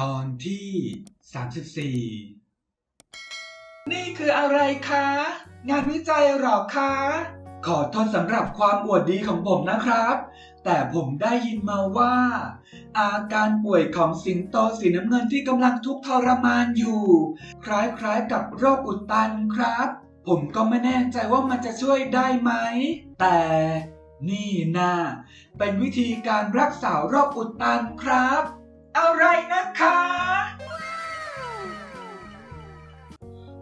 ตอนที่ 34 นี่คืออะไรคะ งานวิจัยหรอคะ ขอโทษสำหรับความอวดดีของผมนะครับ แต่ผมได้ยินมาว่า อาการป่วยของสิงโตสีน้ำเงินที่กำลังทุกข์ทรมานอยู่ คล้ายๆกับโรคอุดตันครับ ผมก็ไม่แน่ใจว่ามันจะช่วยได้ไหม แต่นี่นะเป็นวิธีการรักษาโรคอุดตันครับ อะไรนะคะ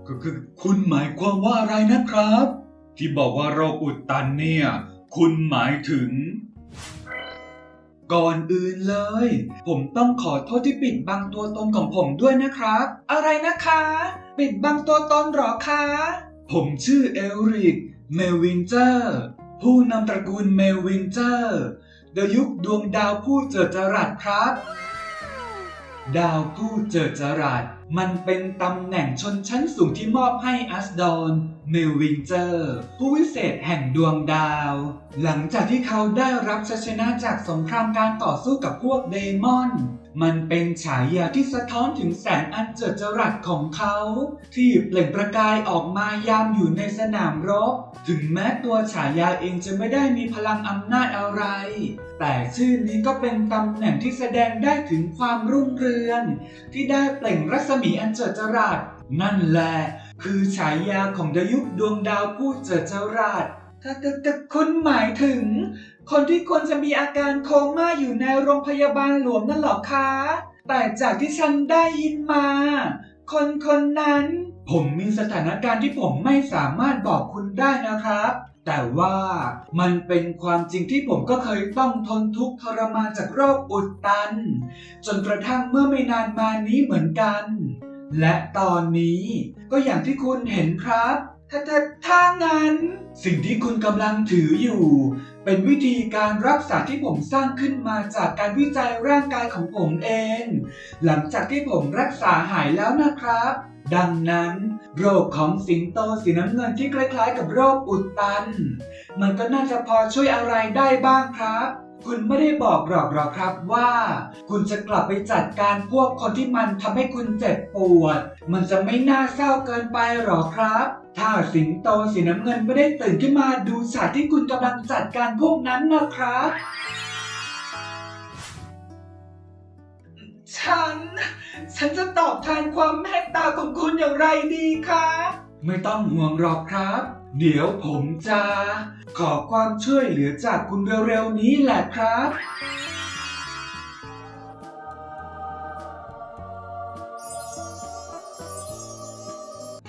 คือคือคุณหมายความว่าอะไรนะครับ ที่บอกว่าโรคอุดตันเนี่ย คุณหมายถึง ก่อนอื่นเลย ผมต้องขอโทษที่ปิดบังตัวตนของผมด้วยนะครับ อะไรนะคะ ปิดบังตัวตนเหรอคะ ผมชื่อเอลริก เมลวินเจอร์ ผู้นำตระกูลเมลวินเจอร์ เดยุคดวงดาวผู้เจิดจรัสครับ ดาวผู้เจิดจรัสมันเป็นตำแหน่งชนชั้นสูงที่มอบให้อัสดอนเมลวินเจอร์ ผู้วิเศษแห่งดวงดาว หลังจากที่เขาได้รับชัยชนะจากสงครามการต่อสู้กับพวกเดมอน มันเป็นฉายาที่สะท้อนถึงแสงอันเจิดจรัสของเขา ที่เปล่งประกายออกมายามอยู่ในสนามรบ ถึงแม้ตัวฉายาเองจะไม่ได้มีพลังอำนาจอะไร แต่ชื่อนี้ก็เป็นตำแหน่งที่แสดงได้ถึงความรุ่งเรืองที่ได้เปล่งรัศมีอันเจิดจรัสนั่นแหละคือฉายาของดยุคดวงดาวผู้เจิดจรัสถ้าแต่คุณหมายถึง คนที่ควรจะมีอาการโคม่าอยู่ในโรงพยาบาลหลวงนั่นหรอคะ แต่จากที่ฉันได้ยินมา คนคนนั้น ผมมีสถานการณ์ที่ผมไม่สามารถบอกคุณได้นะครับ แต่ว่ามันเป็นความจริงที่ผมก็เคยต้องทนทุกข์ทรมานจากโรคอุดตัน จนกระทั่งเมื่อไม่นานมานี้เหมือนกัน และตอนนี้ก็อย่างที่คุณเห็นครับถ้าถ้าถ้างั้น สิ่งที่คุณกำลังถืออยู่ เป็นวิธีการรักษาที่ผมสร้างขึ้นมาจากการวิจัยร่างกายของผมเอง หลังจากที่ผมรักษาหายแล้วนะครับ ดังนั้น โรคของสิงโตสีน้ำเงินที่คล้ายๆ กับโรคอุดตัน มันก็น่าจะพอช่วยอะไรได้บ้างครับ คุณไม่ได้บอกหรอกหรอครับว่า คุณจะกลับไปจัดการพวกคนที่มันทำให้คุณเจ็บปวด มันจะไม่น่าเศร้าเกินไปหรอครับ ถ้าสิงโตสีน้ำเงินไม่ได้ตื่นขึ้นมาดูฉากที่คุณกำลังจัดการพวกนั้นนะครับฉัน ฉันจะตอบแทนความเมตตาของคุณอย่างไรดีคะ ไม่ต้องห่วงหรอกครับ เดี๋ยวผมจะ ขอความช่วยเหลือจากคุณเร็วๆนี้แหละครับ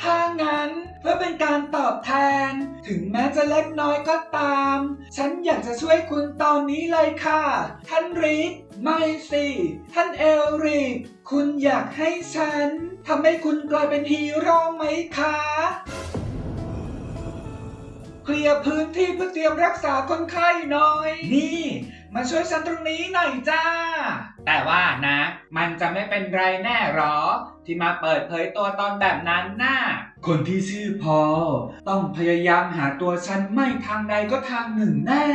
ถ้างั้นเพื่อเป็นการตอบแทน ถึงแม้จะเล็กน้อยก็ตาม ฉันอยากจะช่วยคุณตอนนี้เลยค่ะ ท่านริก ไม่สิ ท่านเอลริก คุณอยากให้ฉันทำให้คุณกลายเป็นฮีโร่ไหมคะ เคลียร์พื้นที่เพื่อเตรียมรักษาคนไข้หน่อย นี่ มาช่วยฉันตรงนี้หน่อยจ้า แต่ว่านะ มันจะไม่เป็นไรแน่หรอ ที่มาเปิดเผยตัวตนแบบนั้นน่ะ คนที่ชื่อพอลต้องพยายามหาตัวฉันไม่ทางใดก็ทางหนึ่งแน่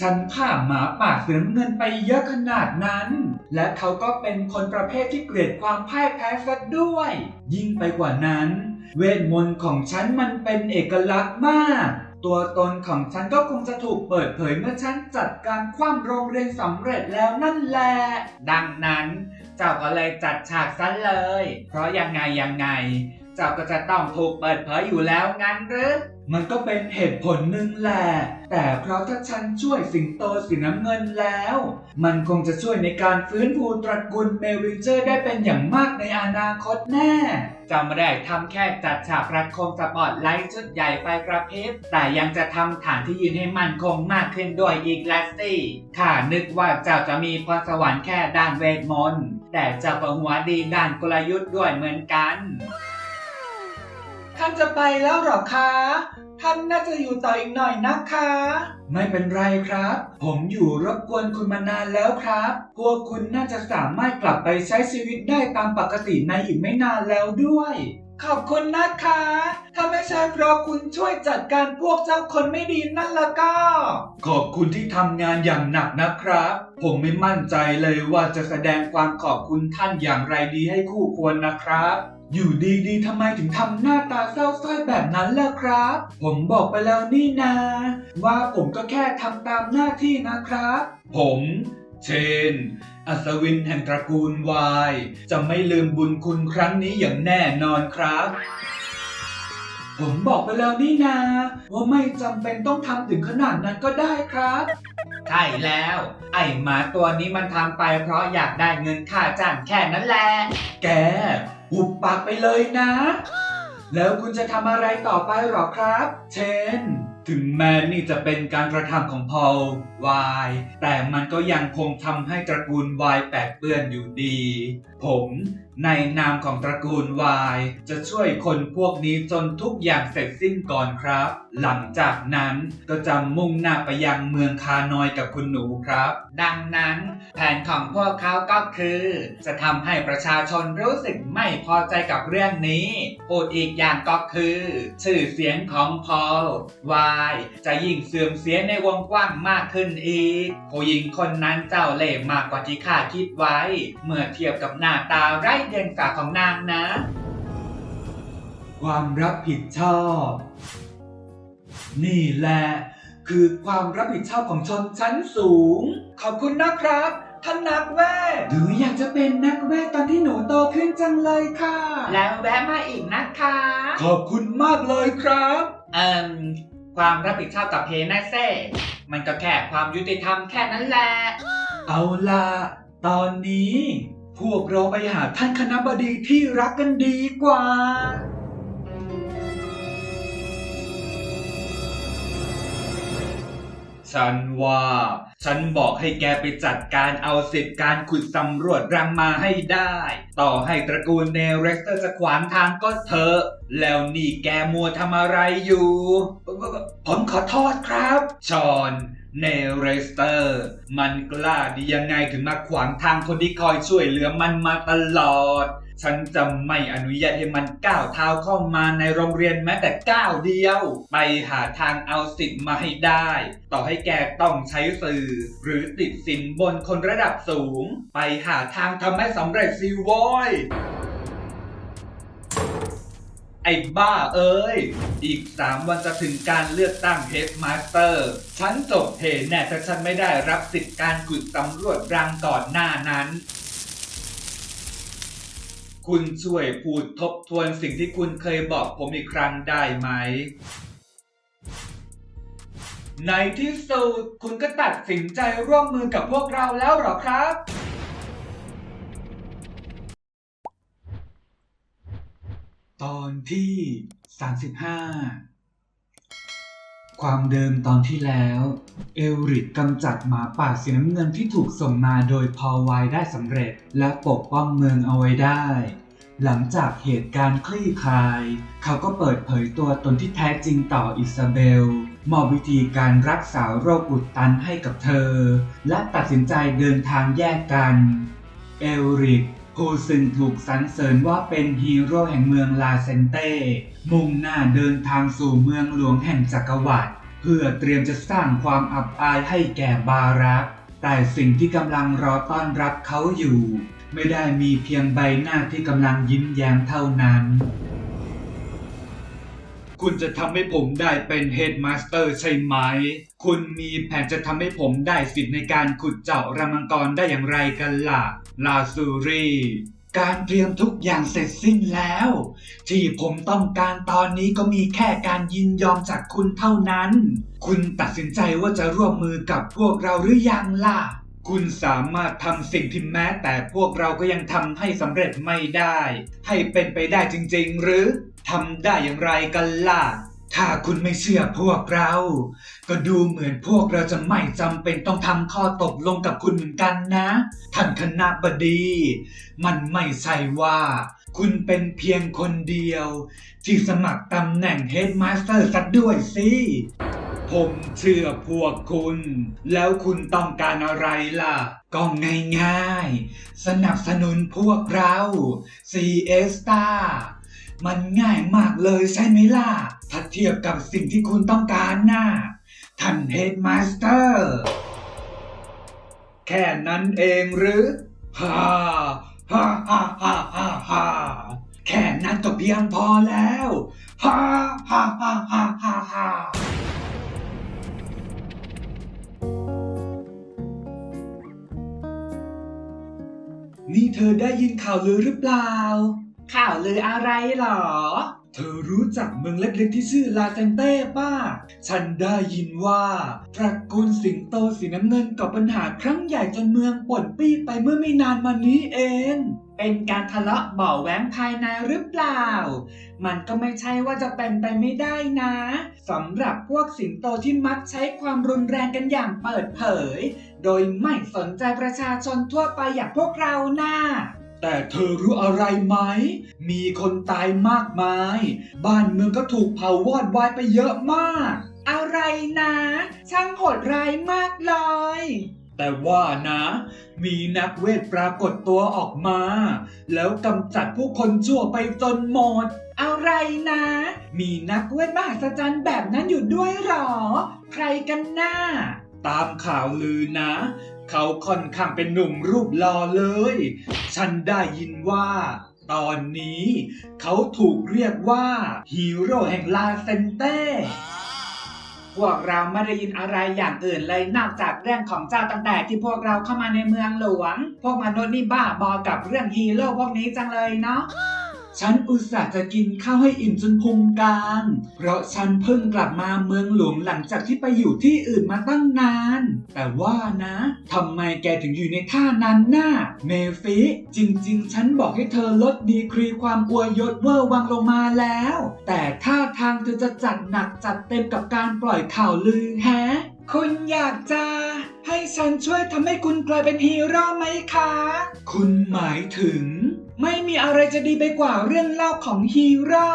ฉันฆ่าหมาป่าเสือเงินไปเยอะขนาดนั้น และเขาก็เป็นคนประเภทที่เกลียดความพ่ายแพ้ซะด้วย ยิ่งไปกว่านั้น เวทมนต์ของฉันมันเป็นเอกลักษณ์มาก ตัวตนของฉันก็คงจะถูกเปิดเผยเมื่อฉันจัดการคว่ำโรงเรียนสำเร็จแล้วนั่นแหละ ดังนั้น เจ้าก็เลยจัดฉากซะเลย เพราะยังไงยังไง เจ้าก็จะต้องถูกเปิดเผยอยู่แล้วงั้นหรือ มันก็เป็นเหตุผลหนึ่งแหละ แต่เพราะถ้าฉันช่วยสิงโตสีน้ำเงินแล้ว มันคงจะช่วยในการฟื้นฟูตระกูลเมวิเจอร์ได้เป็นอย่างมากในอนาคตแน่จ้าได้ทำแค่จัดฉากรัดโคมสปอตไลท์ชุดใหญ่ไฟกระพริบแต่ยังจะทำฐานที่ยืนให้มั่นคงมากขึ้นด้วยอีกละสิข้านึกว่าเจ้าจะมีพรสวรรค์แค่ด้านเวทมนต์แต่เจ้าก็หัวดีด้านกลยุทธ์ด้วยเหมือนกันท่านจะไปแล้วหรอคะ ท่านน่าจะอยู่ต่ออีกหน่อยนะคะ ไม่เป็นไรครับ ผมอยู่รบกวนคุณมานานแล้วครับ พวกคุณน่าจะสามารถกลับไปใช้ชีวิตได้ตามปกติในอีกไม่นานแล้วด้วย ขอบคุณนะคะ ถ้าไม่ใช่เพราะคุณช่วยจัดการพวกเจ้าคนไม่ดีนั่นละก็ ขอบคุณที่ทำงานอย่างหนักนะครับ ผมไม่มั่นใจเลยว่าจะแสดงความขอบคุณท่านอย่างไรดีให้คู่ควรนะครับ อยู่ดีๆทำไมถึงทำหน้าตาเศร้าส้อยแบบนั้นล่ะครับ ผมบอกไปแล้วนี่นา ว่าผมก็แค่ทำตามหน้าที่นะครับ ผมเชน อัศวินแห่งตระกูลวาย จะไม่ลืมบุญคุณครั้งนี้อย่างแน่นอนครับ ผมบอกไปแล้วนี่นา ว่าไม่จำเป็นต้องทำถึงขนาดนั้นก็ได้ครับ ใช่แล้ว ไอ้หมาตัวนี้มันทำไปเพราะอยากได้เงินค่าจ้างแค่นั้นแหละ แก หุบปากไปเลยนะ แล้วคุณจะทำอะไรต่อไปหรอครับ เชนถึงแม้นี่จะเป็นการกระทำของพอลวายแต่มันก็ยังคงทำให้ตระกูลวายแปดเปื้อนอยู่ดี ผม ในนามของตระกูลวายจะช่วยคนพวกนี้จนทุกอย่างเสร็จสิ้นก่อนครับ หลังจากนั้นก็จะมุ่งหน้าไปยังเมืองคานอยกับคุณหนูครับ ดังนั้น แผนของพวกเขาก็คือ จะทำให้ประชาชนรู้สึกไม่พอใจกับเรื่องนี้พูดอีกอย่างก็คือ ชื่อเสียงของพอลวายจะยิ่งเสื่อมเสียในวงกว้างมากขึ้นอีกผู้หญิงคนนั้นเจ้าเล่ห์มากกว่าที่ข้าคิดไว้ เมื่อเทียบกับหน้าตาไร้เดียงสาของนางนะ ความรับผิดชอบ นี่แหละคือความรับผิดชอบของชนชั้นสูง ขอบคุณนะครับ ท่านนักเวทหรืออยากจะเป็นนักเวทตอนที่หนูโตขึ้นจังเลยค่ะ แล้วแวะมาอีกนะคะ ขอบคุณมากเลยครับเอ่มความรับผิดชอบกับเพนะเซ่มันก็แค่ความยุติธรรมแค่นั้นแหละ เอาล่ะ ตอนนี้ พวกเราไปหาท่านคณะบดีที่รักกันดีกว่า ฉันว่า ฉันบอกให้แกไปจัดการเอาสิทธิการขุดสำรวจรังมาให้ได้ ต่อให้ตระกูลเนเร็กเตอร์จะขวางทางก็เถอะ แล้วนี่แกมัวทำอะไรอยู่ ผมขอโทษครับ ชอน เนเรสเตอร์ มันกล้าดียังไงถึงมาขวางทางคนที่คอยช่วยเหลือมันมาตลอด ฉันจะไม่อนุญาตให้มันก้าวเท้าเข้ามาในโรงเรียนแม้แต่ก้าวเดียว ไปหาทางเอาสิทธิ์มาให้ได้ ต่อให้แกต้องใช้สื่อ หรือติดสินบนคนระดับสูง ไปหาทางทำให้สำเร็จสิโว้ย ไอ้บ้าเอ้ย อีกสามวันจะถึงการเลือกตั้งเฮดมาสเตอร์ ฉันจบเพแน่ถ้าฉันไม่ได้รับสิทธิ์การขุดสำรวจรังก่อนหน้านั้น คุณช่วยพูดทบทวนสิ่งที่คุณเคยบอกผมอีกครั้งได้ไหม ในที่สุดคุณก็ตัดสินใจร่วมมือกับพวกเราแล้วเหรอครับ ตอนที่ 35 ความเดิมตอนที่แล้ว เอลริกกำจัดหมาป่าสีน้ำเงินที่ถูกส่งมาโดยพอไวได้สำเร็จและปกป้องเมืองเอาไว้ได้ หลังจากเหตุการณ์คลี่คลาย เขาก็เปิดเผยตัวตนที่แท้จริงต่ออิซาเบล มอบวิธีการรักษาโรคอุดตันให้กับเธอ และตัดสินใจเดินทางแยกกัน เอลริ กผู้ซึ่งถูกสรรเสริญว่าเป็นฮีโร่แห่งเมืองลาเซนเต้ มุ่งหน้าเดินทางสู่เมืองหลวงแห่งจักรวรรดิเพื่อเตรียมจะสร้างความอับอายให้แก่บารัก แต่สิ่งที่กำลังรอต้อนรับเขาอยู่ ไม่ได้มีเพียงใบหน้าที่กำลังยิ้มแย้มเท่านั้น คุณจะทำให้ผมได้เป็นเฮดมาสเตอร์ใช่ไหม คุณมีแผนจะทำให้ผมได้สิทธิ์ในการขุดเจาะรังมังกรได้อย่างไรกันล่ะ ลาซูรีการเตรียมทุกอย่างเสร็จสิ้นแล้ว ที่ผมต้องการตอนนี้ก็มีแค่การยินยอมจากคุณเท่านั้น คุณตัดสินใจว่าจะร่วมมือกับพวกเราหรือยังล่ะ คุณสามารถทำสิ่งที่แม้แต่พวกเราก็ยังทำให้สำเร็จไม่ได้ ให้เป็นไปได้จริงๆ หรือทำได้อย่างไรกันล่ะ ถ้าคุณไม่เชื่อพวกเรา ก็ดูเหมือนพวกเราจะไม่จำเป็นต้องทำข้อตกลงกับคุณเหมือนกันนะ ท่านคณะบดี มันไม่ใช่ว่า คุณเป็นเพียงคนเดียว ที่สมัครตำแหน่งเฮดมาสเตอร์สักด้วยสิ ผมเชื่อพวกคุณ แล้วคุณต้องการอะไรล่ะ ก็ง่ายๆ สนับสนุนพวกเรา c s t a มันง่ายมากเลยใช่ไหมล่ะ ถ้าเทียบกับสิ่งที่คุณต้องการน่ะท่านเฮดมาสเตอร์ แค่นั้นเองหรือฮ่าฮ่าฮ่าฮ่าฮ่าฮ่าแค่นั้นก็เพียงพอแล้วฮ่าฮ่าฮ่าฮ่าฮ่า นี่เธอได้ยินข่าวลือหรือเปล่า ข่าวลืออะไรหรอ เธอรู้จักเมืองเล็กๆที่ชื่อลาเซนเต้ป้า ฉันได้ยินว่าตระกูลสิงโตสีน้ำเงินก่อปัญหาครั้งใหญ่จนเมืองป่นปี้ไปเมื่อไม่นานมานี้เอง เป็นการทะเลาะเบาะแว้งภายในหรือเปล่า มันก็ไม่ใช่ว่าจะเป็นไปไม่ได้นะสำหรับพวกสิงโตที่มักใช้ความรุนแรงกันอย่างเปิดเผย โดยไม่สนใจประชาชนทั่วไปอย่างพวกเราน่าแต่เธอรู้อะไรไหม มีคนตายมากมาย บ้านเมืองก็ถูกเผาวอดวายไปเยอะมาก อะไรนะ ช่างโหดร้ายมากเลย แต่ว่านะ มีนักเวทปรากฏตัวออกมา แล้วกำจัดผู้คนชั่วไปจนหมด อะไรนะ มีนักเวทมหัศจรรย์แบบนั้นอยู่ด้วยเหรอ ใครกันหน้า ตามข่าวลือนะ เขาค่อนข้างเป็นหนุ่มรูปหล่อเลย ฉันได้ยินว่า ตอนนี้ เขาถูกเรียกว่า ฮีโร่แห่งลาเซนเต้พวกเราไม่ได้ยินอะไรอย่างอื่นเลยนอกจากเรื่องของเจ้าตั้งแต่ที่พวกเราเข้ามาในเมืองหลวง พวกมนุษย์นี่บ้าบอกับเรื่องฮีโร่พวกนี้จังเลยเนาะ ฉันอุตส่าห์จะกินข้าวให้อิ่มจนพุงกลาง เพราะฉันเพิ่งกลับมาเมืองหลวงหลังจากที่ไปอยู่ที่อื่นมาตั้งนาน แต่ว่านะทำไมแกถึงอยู่ในท่านั้นน่ะเมฟิ จริงๆ ฉันบอกให้เธอลดดีกรีความอวยยศเวอร์วังลงมาแล้ว แต่ท่าทางเธอจะจัดหนักจัดเต็มกับการปล่อยข่าวลือแฮะคุณอยากจะให้ฉันช่วยทำให้คุณกลายเป็นฮีโร่ไหมคะ คุณหมายถึง ไม่มีอะไรจะดีไปกว่าเรื่องเล่าของฮีโร่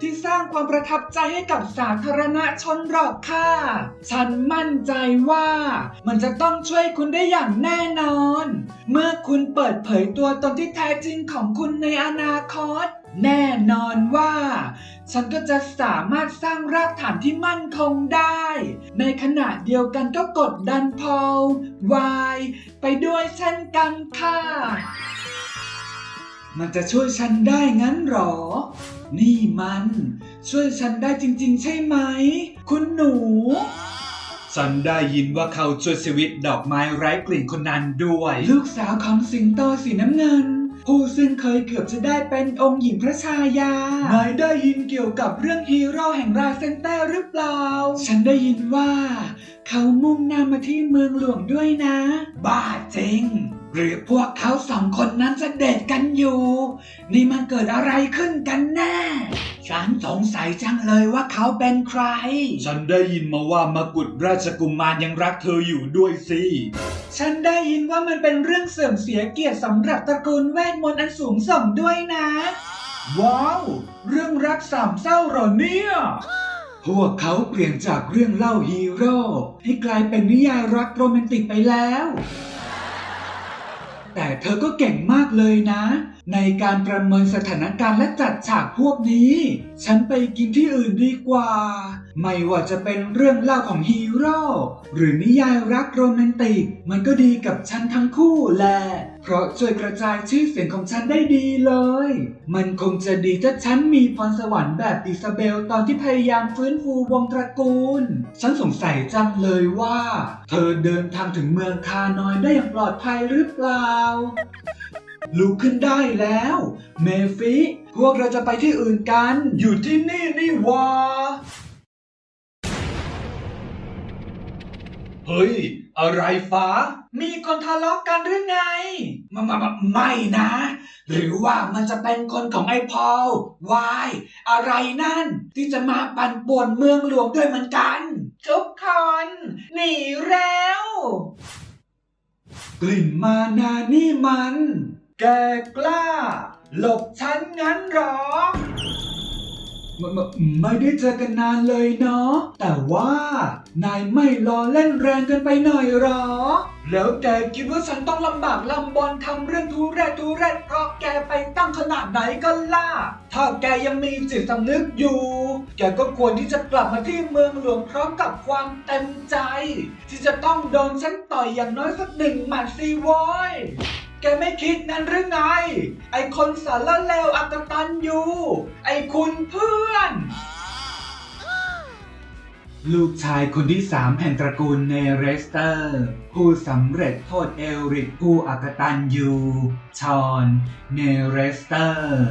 ที่สร้างความประทับใจให้กับสาธารณชนหรอกค่ะ ฉันมั่นใจว่ามันจะต้องช่วยคุณได้อย่างแน่นอน เมื่อคุณเปิดเผยตัวตนที่แท้จริงของคุณในอนาคต แน่นอนว่า ฉันก็จะสามารถสร้างรากฐานที่มั่นคงได้ ในขณะเดียวกันก็กดดันพอลวายไปด้วยเช่นกันค่ะ มันจะช่วยฉันได้งั้นหรอ นี่มัน ช่วยฉันได้จริง ๆ ใช่ไหม คุณหนู ฉันได้ยินว่าเขาช่วยชีวิตดอกไม้ไร้กลิ่นคนนั้นด้วย ลูกสาวของสิงโตสีน้ำเงิน ผู้ซึ่งเคยเกือบจะได้เป็นองค์หญิงพระชายานายได้ยินเกี่ยวกับเรื่องฮีโร่แห่งราเซนเต้หรือเปล่า ฉันได้ยินว่า เขามุ่งหน้ามาที่เมืองหลวงด้วยนะ บ้าจริง หรือพวกเขาสองคนนั้นจะเดทกันอยู่ นี่มันเกิดอะไรขึ้นกันแน่ ฉันสงสัยจังเลยว่าเขาเป็นใคร ฉันได้ยินมาว่ามากุฎราชกุมารยังรักเธออยู่ด้วยสิ ฉันได้ยินว่ามันเป็นเรื่องเสื่อมเสียเกียรติสำหรับตระกูลเวทมนต์อันสูงส่งด้วยนะ ว้าว เรื่องรักสามเศร้าเหรอเนี่ยพวกเขาเปลี่ยนจากเรื่องเล่าฮีโร่ให้กลายเป็นนิยายรักโรแมนติกไปแล้ว แต่เธอก็เก่งมากเลยนะ ในการประเมินสถานการณ์และจัดฉากพวกนี้ ฉันไปกินที่อื่นดีกว่า ไม่ว่าจะเป็นเรื่องเล่าของฮีโร่หรือนิยายรักโรแมนติก มันก็ดีกับฉันทั้งคู่แหละเพราะช่วยกระจายชื่อเสียงของฉันได้ดีเลย มันคงจะดีถ้าฉันมีพรสวรรค์แบบอิซาเบลตอนที่พยายามฟื้นฟูวงตระกูล ฉันสงสัยจังเลยว่า เธอเดินทางถึงเมืองคานอยได้อย่างปลอดภัยหรือเปล่า ลุกขึ้นได้แล้ว เมฟิ พวกเราจะไปที่อื่นกัน อยู่ที่นี่นี่วาเฮ้ย อะไรฟ้า มีคนทะเลาะกันหรือไงมามามาไม่นะ หรือว่ามันจะเป็นคนของไอ้พอลวาย อะไรนั่น ที่จะมาปั่นป่วนเมืองหลวงด้วยเหมือนกัน ทุกคนหนีแล้ว กลิ่นมานานี่มัน แกกล้า หลบฉันงั้นเหรอไม่ไม่ไม่ได้เจอกันนานเลยเนาะ แต่ว่า นายไม่รอเล่นแรงเกันไปหน่อยเหรอ แล้วแกคิดว่าฉันต้องลำบากลำบนทำเรื่องทุเรศทุเรศเพราะแกไปตั้งขนาดไหนกันล่ะถ้าแกยังมีจิตสำนึกอยู่ แกก็ควรที่จะกลับมาที่เมืองหลวงพร้อมกับความเต็มใจ ที่จะต้องโดนฉันต่อยอย่างน้อยสักหนึ่งหมัดสิโว้ยแกไม่คิดนั้นหรือไง ไอคนสารเลวอักตันยูไอคุณเพื่อน ลูกชายคนที่สามแห่งตระกูลเนเรสเตอร์ ผู้สำเร็จโทษเอลริกผู้อักตันยูชอนเนเรสเตอร์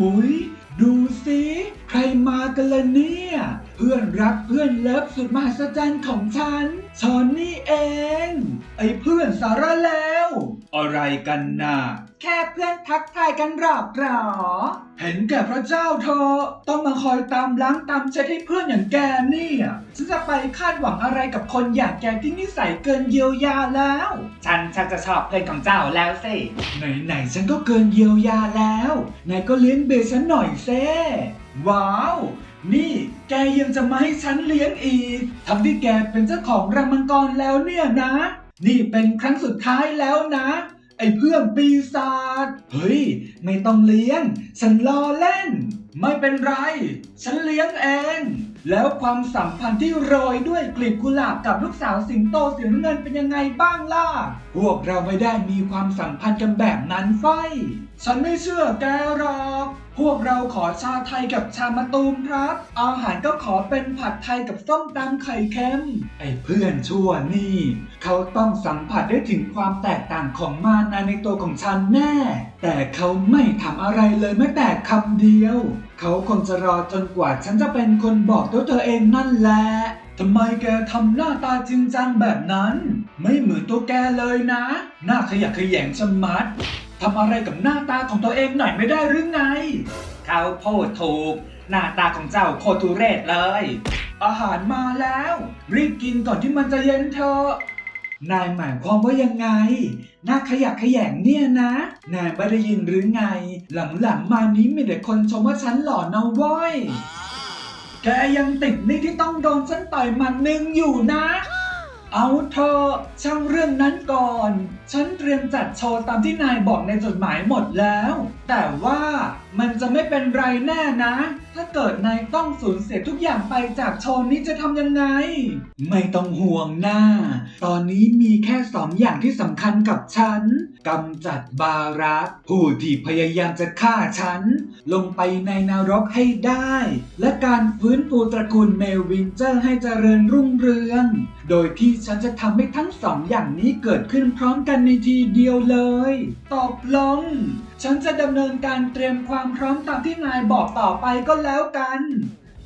อุ๊ย ดูสิ ใครมากันละเนี่ย เพื่อนรักเพื่อนเลิฟสุดมหัศจรรย์ของฉันชอนนี่เอง ไอ้เพื่อนสาระแล้ว อะไรกันน่ะแค่เพื่อนทักทายกันหรอกหรอ เห็นแก่พระเจ้าเธอ ต้องมาคอยตามล้างตามเช็ดให้เพื่อนอย่างแกเนี่ยฉันจะไปคาดหวังอะไรกับคนอย่างแกที่นิสัยเกินเยียวยาแล้ว ฉันชักจะชอบเพื่อนของเจ้าแล้วสิไหนๆฉันก็เกินเยียวยาแล้วนายก็เลี้ยงเบสฉันหน่อยเซ่ว้าว นี่แกยังจะมาให้ฉันเลี้ยงอีก ทั้งที่แกเป็นเจ้าของรังมังกรแล้วเนี่ยนะ นี่เป็นครั้งสุดท้ายแล้วนะ ไอ้เพื่อนปีศาจ เฮ้ย ไม่ต้องเลี้ยง ฉันล้อเล่น ไม่เป็นไร ฉันเลี้ยงเอง แล้วความสัมพันธ์ที่โรยด้วยกลีบกุหลาบกับลูกสาวสิงโตสีน้ำเงินเป็นยังไงบ้างล่ะ พวกเราไม่ได้มีความสัมพันธ์กันแบบนั้นไฟ ฉันไม่เชื่อแกหรอก พวกเราขอชาไทยกับชามะตูมครับ อาหารก็ขอเป็นผัดไทยกับส้มตำไข่เค็ม ไอ้เพื่อนชั่วนี่ เขาต้องสัมผัสได้ถึงความแตกต่างของมานาในตัวของฉันแน่ แต่เขาไม่ทำอะไรเลยแม้แต่คำเดียว เขาคงจะรอจนกว่าฉันจะเป็นคนบอกตัวเธอเองนั่นแหละทำไมแกทำหน้าตาจริงจังแบบนั้น ไม่เหมือนตัวแกเลยนะ หน้าขยะขยงชะมัด ทำอะไรกับหน้าตาของตัวเองหน่อยไม่ได้หรือไง เขาพูดถูก หน้าตาของเจ้าโคตรเรศเลย อาหารมาแล้ว รีบกินก่อนที่มันจะเย็นเถอะนายหมายความว่ายังไง หน้าขยะแขยงเนี่ยนะ นายไม่ได้ยินหรือไง หลังๆมานี้มีแต่คนชมว่าฉันหล่อนะว้ยแกยังติดนี่ที่ต้องโดนฉันต่อยหมันหนึ่งอยู่นะ เอาเธอะช่างเรื่องนั้นก่อน ฉันเตรียมจัดโชว์ตามที่นายบอกในจดหมายหมดแล้ว แต่ว่ามันจะไม่เป็นไรแน่นะ ถ้าเกิดนายต้องสูญเสียทุกอย่างไปจากโชว์นี้จะทำยังไง ไม่ต้องห่วงหน้า ตอนนี้มีแค่สองอย่างที่สำคัญกับฉันกำจัดบารักผู้ที่พยายามจะฆ่าฉัน ลงไปในนรกให้ได้ และการฟื้นฟูตระกูลเมลวินเจอร์ให้เจริญรุ่งเรือง โดยที่ฉันจะทำให้ทั้งสองอย่างนี้เกิดขึ้นพร้อมกันในทีเดียวเลย ตอบลง ฉันจะดำเนินการเตรียมความพร้อมตามที่นายบอกต่อไปก็แล้วกัน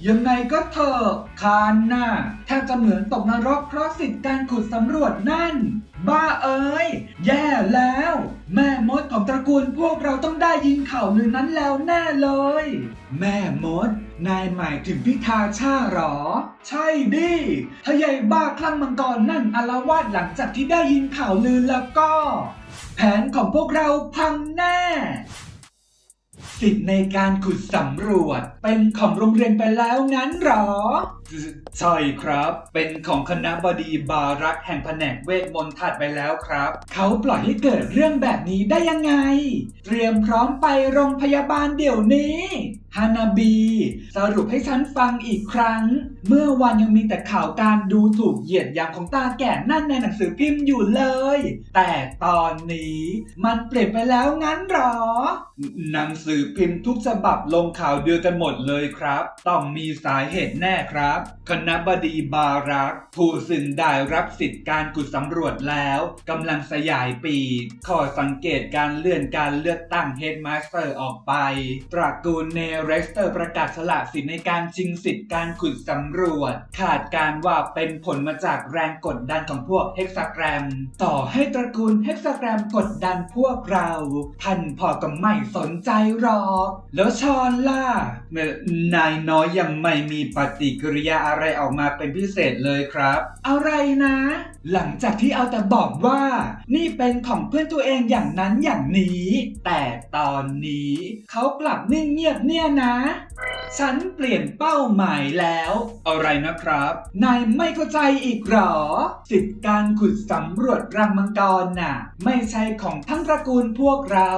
ยังไงก็เถอะคานน่ะแทบจะเหมือนตกนรกเพราะสิทธิ์การขุดสำรวจนั่น บ้าเอ้ย แย่แล้ว แม่มดของตระกูลพวกเราต้องได้ยินข่าวลือนั้นแล้วแน่เลย แม่มด นายหมายถึงพิธาชาหรอ ใช่ดิถ้าใหญ่บ้าคลั่งมังกรนั่นอารวาสหลังจากที่ได้ยินข่าวลือแล้วก็ แผนของพวกเราพังแน่ สิทธิ์ในการขุดสำรวจเป็นของโรงเรียนไปแล้วนั้นหรอใช่ครับ เป็นของคณะบดีบารักแห่งแผนกเวทมนต์ถัดไปแล้วครับ เขาปล่อยให้เกิดเรื่องแบบนี้ได้ยังไง เตรียมพร้อมไปโรงพยาบาลเดี๋ยวนี้ฮานาบี สรุปให้ฉันฟังอีกครั้ง เมื่อวันยังมีแต่ข่าวการดูถูกเหยียดหยามของตาแก่นั่นในหนังสือพิมพ์อยู่เลย แต่ตอนนี้มันเปลี่ยนไปแล้วงั้นหรอ หนังสือพิมพ์ทุกฉบับลงข่าวเดียวกันหมดเลยครับ ต้องมีสาเหตุแน่ครับคณะบดีบารัก ผู้ซึ่งได้รับสิทธิการขุดสำรวจแล้วกำลังสยายปีขอสังเกตการเลื่อนการเลือกตั้งเฮดมาสเตอร์ออกไป ตระกูลเนเรสเตอร์ประกาศสละสิทธิในการชิงสิทธิการขุดสำรวจ ขาดการว่าเป็นผลมาจากแรงกดดันของพวกเฮกซาแกรม ต่อให้ตระกูลเฮกซาแกรมกดดันพวกเรา ท่านพอก็ไม่สนใจหรอก แล้วชอนล่ะนายน้อยยังไม่มีปฏิกิริริยาอะไรออกมาเป็นพิเศษเลยครับ อะไรนะ หลังจากที่เอาแต่บอกว่า นี่เป็นของเพื่อนตัวเองอย่างนั้นอย่างนี้ แต่ตอนนี้เขากลับนิ่งเงียบเนี่ยนะฉันเปลี่ยนเป้าหมายแล้ว อะไรนะครับ นายไม่เข้าใจอีกหรอ สิทธิการขุดสำรวจรังมังกรน่ะ ไม่ใช่ของทั้งตระกูลพวกเรา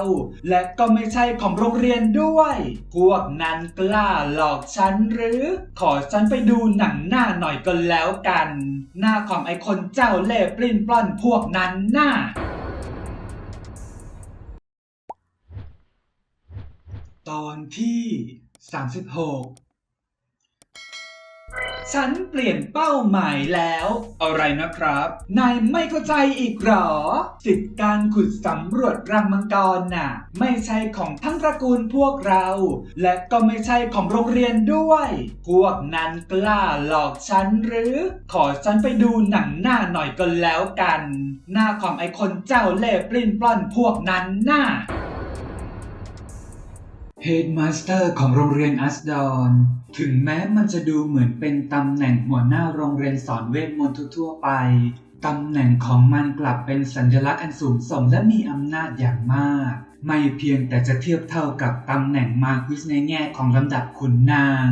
และก็ไม่ใช่ของโรงเรียนด้วย พวกนั้นกล้าหลอกฉันหรือ ขอฉันไปดููหนังหน้าหน่อยก็แล้วกัน หน้าของไอ้คนเจ้าเล่ห์ปลิ้นปล้อนพวกนั้นหน้า ตอนที่ 36 ฉันเปลี่ยนเป้าหมายแล้ว อะไรนะครับ นายไม่เข้าใจอีกหรอ สิทธิการขุดสำรวจรังมังกรน่ะ ไม่ใช่ของทั้งตระกูลพวกเรา และก็ไม่ใช่ของโรงเรียนด้วย พวกนั้นกล้าหลอกฉันหรือ ขอฉันไปดูหนังหน้าหน่อยก็แล้วกัน หน้าของไอ้คนเจ้าเล่ห์ปลิ้นปล้อนพวกนั้นน่ะ เฮดมาสเตอร์ของโรงเรียนอัสดอนถึงแม้มันจะดูเหมือนเป็นตำแหน่งหัวหน้าโรงเรียนสอนเวทมนต์ทั่วไป ตำแหน่งของมันกลับเป็นสัญลักษณ์อันสูงส่งและมีอำนาจอย่างมาก ไม่เพียงแต่จะเทียบเท่ากับตำแหน่งมาควิสในแง่ของลำดับขุนนาง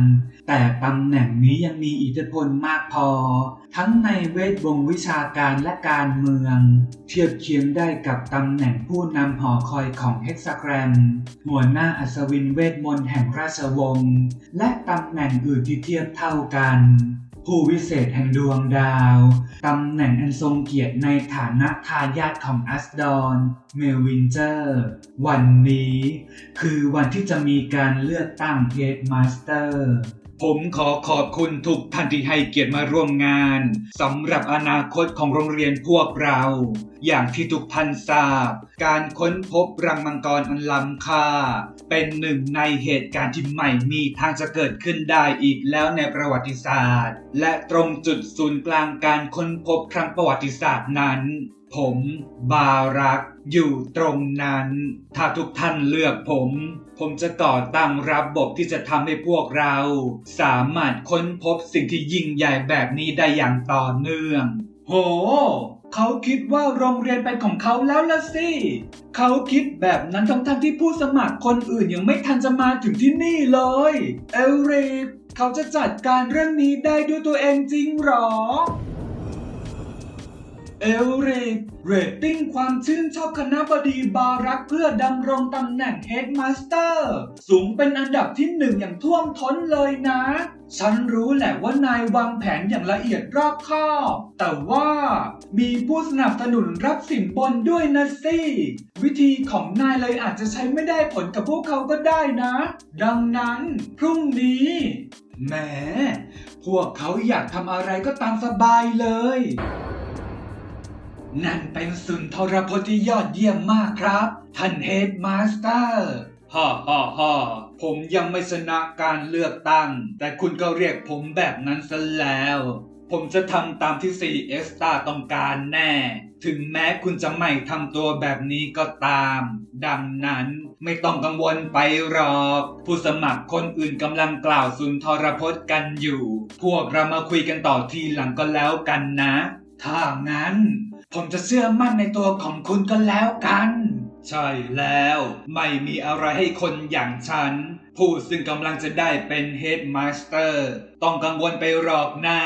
แต่ตำแหน่งนี้ยังมีอิทธิพลมากพอ ทั้งในเวทวงวิชาการและการเมือง เทียบเคียงได้กับตำแหน่งผู้นำหอคอยของเฮกซาแกรมหัวหน้าอัศวินเวทมนต์แห่งราชวงศ์และตำแหน่งอื่นที่เทียบเท่ากันผู้วิเศษแห่งดวงดาว ตำแหน่งอันทรงเกียรติในฐานะทายาทของอัสดอนเมลวินเจอร์ วันนี้ คือวันที่จะมีการเลือกตั้งเฮดมาสเตอร์ ผมขอขอบคุณทุกท่านที่ให้เกียรติมาร่วมงานสำหรับอนาคตของโรงเรียนพวกเรา อย่างที่ทุกท่านทราบ การค้นพบรังมังกรอันล้ำค่า เป็นหนึ่งในเหตุการณ์ที่ไม่มีทางจะเกิดขึ้นได้อีกแล้วในประวัติศาสตร์ และตรงจุดศูนย์กลางการค้นพบครั้งประวัติศาสตร์นั้น ผมบารักอยู่ตรงนั้น ถ้าทุกท่านเลือกผม ผมจะก่อตั้งระบบที่จะทำให้พวกเรา สามารถค้นพบสิ่งที่ยิ่งใหญ่แบบนี้ได้อย่างต่อเนื่อง โห เขาคิดว่าโรงเรียนเป็นของเขาแล้วละสิ เขาคิดแบบนั้นทั้งๆที่ผู้สมัครคนอื่นยังไม่ทันจะมาถึงที่นี่เลย เอลริกเขาจะจัดการเรื่องนี้ได้ด้วยตัวเองจริงหรอ เอลริกเรตติ้งความชื่นชอบคณะบดีบารักเพื่อดำรงตำแหน่งเฮดมาสเตอร์สูงเป็นอันดับที่หนึ่งอย่างท่วมท้นเลยนะ ฉันรู้แหละว่านาย วางแผนอย่างละเอียดรอบคอบแต่ว่ามีผู้สนับสนุนรับสินบนด้วยนะสิวิธีของนายเลยอาจจะใช้ไม่ได้ผลกับพวกเขาก็ได้นะ ดังนั้น พรุ่งนี้แหมพวกเขาอยากทำอะไรก็ตามสบายเลย นั่นเป็นสุนทรพจน์ที่ยอดเยี่ยมมากครับ ท่านเฮดมาสเตอร์ฮ่าฮ่าฮ่าผมยังไม่ชนะการเลือกตั้ง แต่คุณก็เรียกผมแบบนั้นซะแล้ว ผมจะทำตามที่ซีเอสตาต้องการแน่ ถึงแม้คุณจะไม่ทำตัวแบบนี้ก็ตาม ดังนั้นไม่ต้องกังวลไปหรอก ผู้สมัครคนอื่นกำลังกล่าวสุนทรพจน์กันอยู่ พวกเรามาคุยกันต่อทีหลังก็แล้วกันนะ ถ้างั้น ผมจะเชื่อมั่นในตัวของคุณก็แล้วกัน ใช่แล้ว ไม่มีอะไรให้คนอย่างฉัน ผู้ซึ่งกำลังจะได้เป็นเฮดมาสเตอร์ต้องกังวลไปหรอกหน้า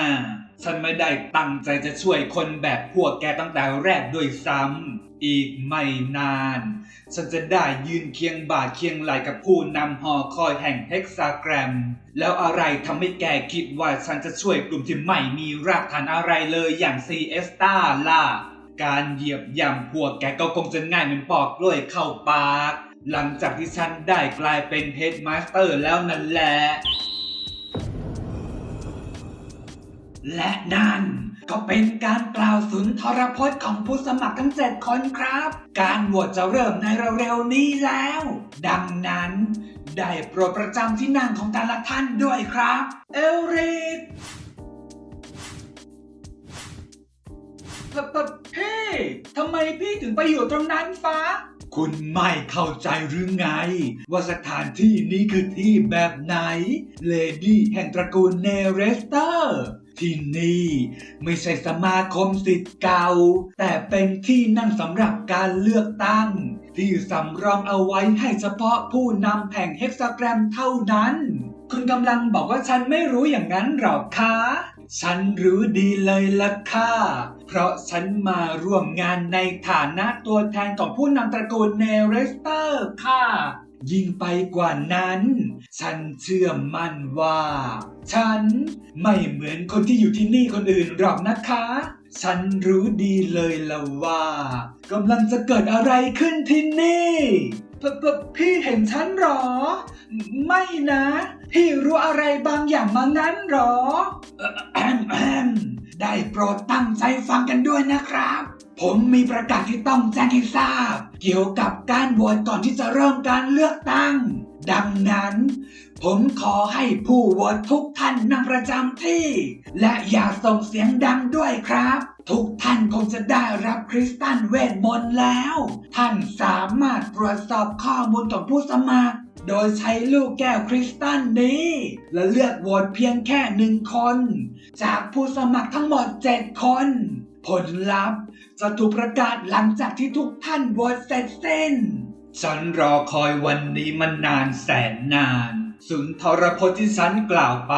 ฉันไม่ได้ตั้งใจจะช่วยคนแบบพวกแกตั้งแต่แรกด้วยซ้ำอีกไม่นาน ฉันจะได้ยืนเคียงบ่าเคียงไหลกับผู้นำหอคอยแห่งเฮกซาแกรม แล้วอะไรทำให้แกคิดว่าฉันจะช่วยกลุ่มที่ไม่มีรากฐานอะไรเลยอย่างซีเอสตาล่ะ การเหยียบย่ำพวกแกก็คงจะง่ายเหมือนปอกกล้วยเข้าปาก หลังจากที่ฉันได้กลายเป็นเฮดมาสเตอร์แล้วนั่นแหละ และนั่นก็เป็นการกล่าวสุนทรพจน์ของผู้สมัครทั้งเจ็ดคนครับ การโหวตจะเริ่มในเร็วๆนี้แล้ว ดังนั้น ได้โปรดประจำที่นั่งของแต่ละท่านด้วยครับ เอลริกปะปะพี่ ทำไมพี่ถึงไปอยู่ตรงนั้นฟ้า คุณไม่เข้าใจหรือไง ว่าสถานที่นี้คือที่แบบไหน เลดี้แห่งตระกูลเนเรสเตอร์ที่นี่ไม่ใช่สมาคมสิทธิ์เก่า แต่เป็นที่นั่งสำหรับการเลือกตั้ง ที่สำรองเอาไว้ให้เฉพาะผู้นำแห่งเฮกซาแกรมเท่านั้น คุณกำลังบอกว่าฉันไม่รู้อย่างนั้นหรอกคะ ฉันรู้ดีเลยล่ะค่ะ เพราะฉันมาร่วมงานในฐานะตัวแทนของผู้นำตระกูลเนเรสเตอร์ค่ะ ยิ่งไปกว่านั้น ฉันเชื่อมั่นว่า ฉันไม่เหมือนคนที่อยู่ที่นี่คนอื่นหรอกนะคะ ฉันรู้ดีเลยละว่ากำลังจะเกิดอะไรขึ้นที่นี่พพพี่เห็นฉันหรอ ไม่นะ พี่รู้อะไรบางอย่างมางั้นหรอ ได้โปรดตั้งใจฟังกันด้วยนะครับ ผมมีประกาศที่ต้องแจ้งให้ทราบ เกี่ยวกับการโหวตก่อนที่จะเริ่มการเลือกตั้ง ดังนั้น ผมขอให้ผู้โหวตทุกท่านนั่งประจำที่ และอย่าส่งเสียงดังด้วยครับ ทุกท่านคงจะได้รับคริสตัลเวทมนต์แล้ว ท่านสามารถตรวจสอบข้อมูลของผู้สมัคร โดยใช้ลูกแก้วคริสตัลนี้ และเลือกโหวตเพียงแค่หนึ่งคน จากผู้สมัครทั้งหมด 7 คน ผลลัพธ์จะถูกประกาศหลังจากที่ทุกท่านโหวตเสร็จสิ้นฉันรอคอยวันนี้มานานแสนนาน สุนทรพจน์ที่ฉันกล่าวไป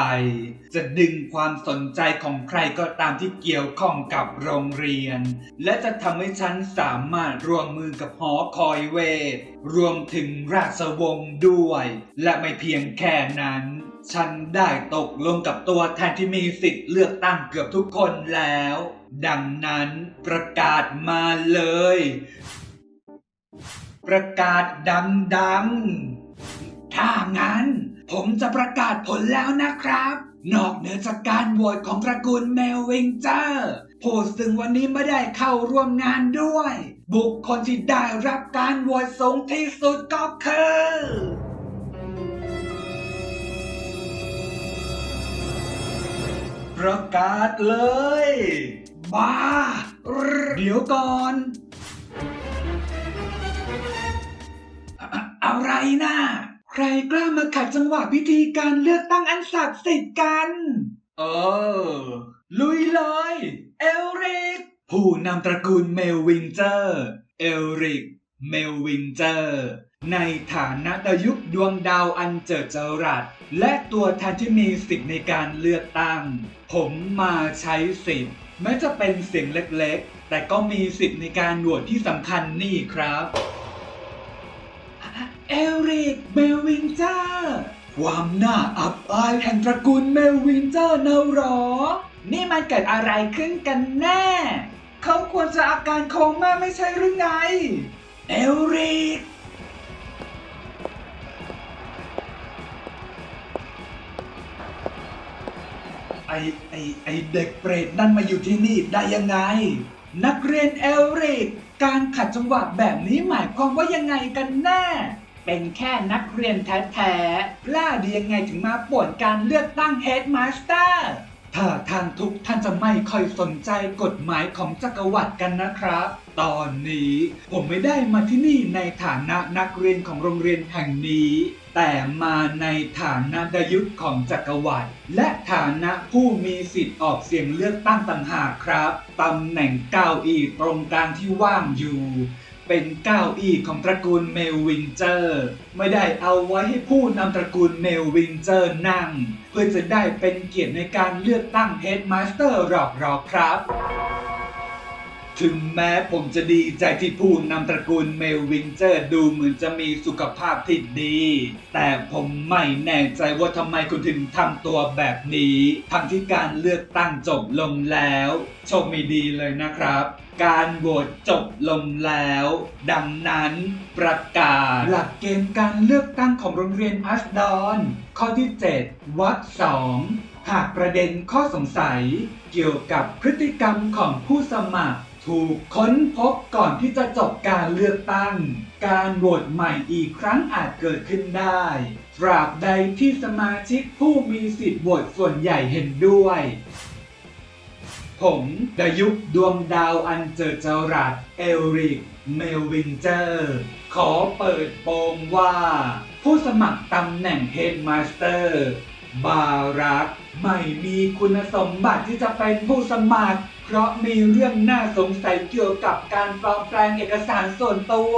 จะดึงความสนใจของใครก็ตามที่เกี่ยวข้องกับโรงเรียน และจะทำให้ฉันสามารถร่วมมือกับหอคอยเวท รวมถึงราชวงศ์ด้วย และไม่เพียงแค่นั้น ฉันได้ตกลงกับตัวแทนที่มีสิทธิ์เลือกตั้งเกือบทุกคนแล้ว ดังนั้นประกาศมาเลย ประกาศดังๆ ถ้างั้น ผมจะประกาศผลแล้วนะครับ นอกเหนือจากการโหวตของตระกูลเมลวิงเจอร์ผู้ซึ่งวันนี้ไม่ได้เข้าร่วมงานด้วย บุคคลที่ได้รับการโหวตสูงที่สุดก็คือประกาศเลย บ้า เดี๋ยวก่อน อะอะไรนะ ใครกล้ามาขัดจังหวะพิธีการเลือกตั้งอันศักดิ์สิทธิ์กัน เออ ลุยเลย เอลริก ผู้นำตระกูลเมลวินเจอร์ เอลริก เมลวินเจอร์ ในฐานะดายุคดวงดาวอันเจิดจรัส และตัวแทนที่มีสิทธิ์ในการเลือกตั้ง ผมมาใช้สิทธิ์แม้จะเป็นเสียงเล็กๆ แต่ก็มีสิทธิ์ในการโหวตที่สำคัญนี่ครับ เอริกเมลวินเจอร์ความน่าอับอายแห่งตระกูลเมลวินเจอร์นะหรอ นี่มันเกิดอะไรขึ้นกันแน่ เขาควรจะอาการโคม่าไม่ใช่หรือไง เอริกไอไอไอเด็กเปรตนั่นมาอยู่ที่นี่ได้ยังไง นักเรียนเอลริกการขัดจังหวะแบบนี้หมายความว่ายังไงกันแน่ เป็นแค่นักเรียนแท้ๆล้าดียังไงถึงมาป่วนการเลือกตั้งเฮดมาสเตอร์ถ้าทางทุกท่านจะไม่ค่อยสนใจกฎหมายของจักรวรรดิกันนะครับ ตอนนี้ผมไม่ได้มาที่นี่ในฐานะนักเรียนของโรงเรียนแห่งนี้ แต่มาในฐานะดายุทธของจักรวรรดิและฐานะผู้มีสิทธิ์ออกเสียงเลือกตั้งต่างหากครับตำแหน่งเก้าอี้ตรงกลางที่ว่างอยู่ เป็นเก้าอี้ของตระกูลเมลวินเจอร์ ไม่ได้เอาไว้ให้ผู้นำตระกูลเมลวินเจอร์นั่ง เพื่อจะได้เป็นเกียรติในการเลือกตั้งเฮดมาสเตอร์หรอกหรอกครับ ถึงแม้ผมจะดีใจที่ผู้นำตระกูลเมลวินเจอร์ดูเหมือนจะมีสุขภาพที่ดี แต่ผมไม่แน่ใจว่าทำไมคุณถึงทำตัวแบบนี้ ทั้งที่การเลือกตั้งจบลงแล้ว โชคไม่ดีเลยนะครับ การโหวตจบลงแล้ว ดังนั้นประกาศ หลักเกณฑ์การเลือกตั้งของโรงเรียนอัสดอนข้อที่ 7วรรคสองหากประเด็นข้อสงสัย เกี่ยวกับพฤติกรรมของผู้สมัคร ถูกค้นพบก่อนที่จะจบการเลือกตั้ง การโหวตใหม่อีกครั้งอาจเกิดขึ้นได้ตราบใดที่สมาชิกผู้มีสิทธิ์โหวตส่วนใหญ่เห็นด้วย ผมดายุคดวงดาวอันเจิดจรัสเอลริก เมลวินเจอร์ ขอเปิดโปงว่า ผู้สมัครตำแหน่งเฮดมาสเตอร์ บารักไม่มีคุณสมบัติที่จะเป็นผู้สมัคร เพราะมีเรื่องน่าสงสัยเกี่ยวกับการปลอมแปลงเอกสารส่วนตัว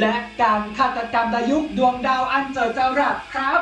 และการฆาตกรรมดายุคดวงดาวอันเจิดจรัสครับ